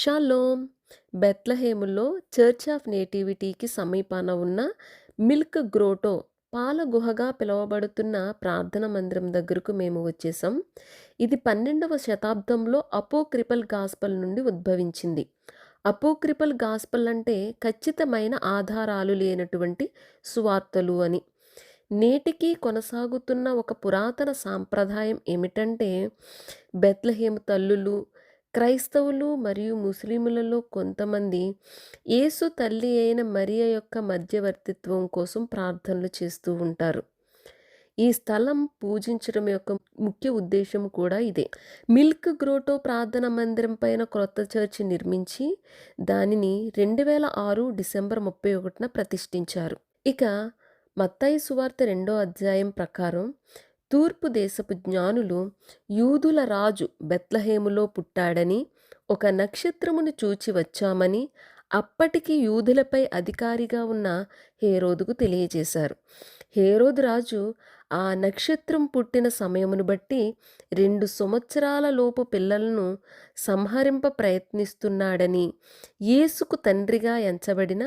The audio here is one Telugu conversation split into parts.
షాలోమ్ బెత్లహేములో చర్చ్ ఆఫ్ నేటివిటీకి సమీపాన ఉన్న మిల్క్ గ్రోటో పాల గుహగా పిలువబడుతున్న ప్రార్థన మందిరం దగ్గరకు మేము వచ్చేసాం ఇది పన్నెండవ శతాబ్దంలో అపోక్రిపల్ గాస్పల్ నుండి ఉద్భవించింది. అపోక్రిపల్ గాస్పల్ అంటే ఖచ్చితమైన ఆధారాలు లేనటువంటి సువార్తలు అని. నేటికి కొనసాగుతున్న ఒక పురాతన సాంప్రదాయం ఏమిటంటే బెత్లహేము తల్లులు క్రైస్తవులు మరియు ముస్లిములలో కొంతమంది యేసు తల్లి అయిన మరియ యొక్క మధ్యవర్తిత్వం కోసం ప్రార్థనలు చేస్తూ ఉంటారు. ఈ స్థలం పూజించడం యొక్క ముఖ్య ఉద్దేశం కూడా ఇదే. మిల్క్ గ్రోటో ప్రార్థన మందిరం పైన క్రొత్త చర్చి నిర్మించి దానిని రెండు వేల ఆరు డిసెంబర్ ముప్పై ఒకటిన ప్రతిష్ఠించారు. ఇక మత్తాయి సువార్త రెండో అధ్యాయం ప్రకారం తూర్పు దేశపు జ్ఞానులు యూదుల రాజు బెత్లహేములో పుట్టాడని ఒక నక్షత్రమును చూచి వచ్చామని అప్పటికి యూదులపై అధికారిగా ఉన్న హేరోదుకు తెలియజేశారు. హేరోదు రాజు ఆ నక్షత్రం పుట్టిన సమయమును బట్టి రెండు సంవత్సరాల లోపు పిల్లలను సంహరింప ప్రయత్నిస్తున్నాడని యేసుకు తండ్రిగా ఎంచబడిన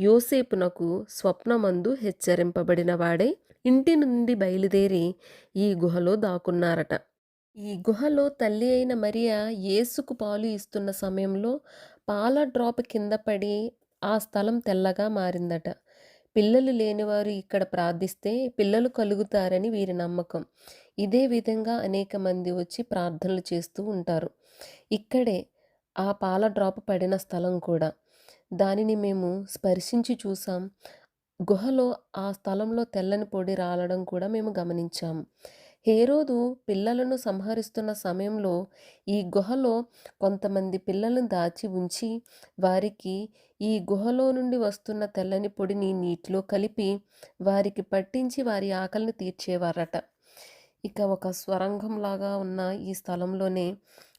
యోసేపునకు స్వప్నమందు హెచ్చరింపబడినవాడై ఇంటి నుండి బయలుదేరి ఈ గుహలో దాక్కున్నారట. ఈ గుహలో తల్లి అయిన మరియా యేసుకు పాలు ఇస్తున్న సమయంలో పాల డ్రాప్ కింద పడి ఆ స్థలం తెల్లగా మారిందట. పిల్లలు లేనివారు ఇక్కడ ప్రార్థిస్తే పిల్లలు కలుగుతారని వీరి నమ్మకం. ఇదే విధంగా అనేక మంది వచ్చి ప్రార్థనలు చేస్తూ ఉంటారు. ఇక్కడే ఆ పాల డ్రాప్ పడిన స్థలం కూడా. దానిని మేము స్పర్శించి చూసాం గుహలో ఆ స్థలంలో తెల్లని పొడి రాలడం కూడా మేము గమనించాము హేరోదు పిల్లలను సంహరిస్తున్న సమయంలో ఈ గుహలో కొంతమంది పిల్లలను దాచి ఉంచి వారికి ఈ గుహలో నుండి వస్తున్న తెల్లని పొడిని నీటిలో కలిపి వారికి పట్టించి వారి ఆకలిని తీర్చేవారట. ఇక ఒక స్వరంగంలాగా ఉన్న ఈ స్థలంలోనే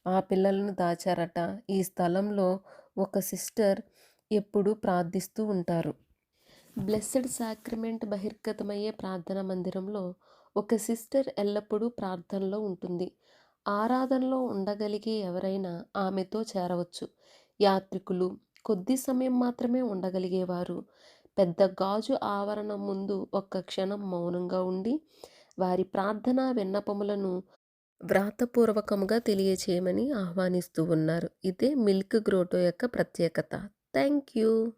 ఆ పిల్లలను దాచారట. ఈ స్థలంలో ఒక సిస్టర్ ఎప్పుడూ ప్రార్థిస్తూ ఉంటారు. బ్లెస్సెడ్ సాక్రిమెంట్ బహిర్గతమయ్యే ప్రార్థన మందిరంలో ఒక సిస్టర్ ఎల్లప్పుడూ ప్రార్థనలో ఉంటుంది. ఆరాధనలో ఉండగలిగే ఎవరైనా ఆమెతో చేరవచ్చు. యాత్రికులు కొద్ది సమయం మాత్రమే ఉండగలిగేవారు. పెద్ద గాజు ఆవరణం ముందు ఒక్క క్షణం మౌనంగా ఉండి వారి ప్రార్థనా విన్నపములను వ్రాతపూర్వకముగా తెలియచేయమని ఆహ్వానిస్తూ ఉన్నారు. ఇదే మిల్క్ గ్రోటో యొక్క ప్రత్యేకత. Thank you.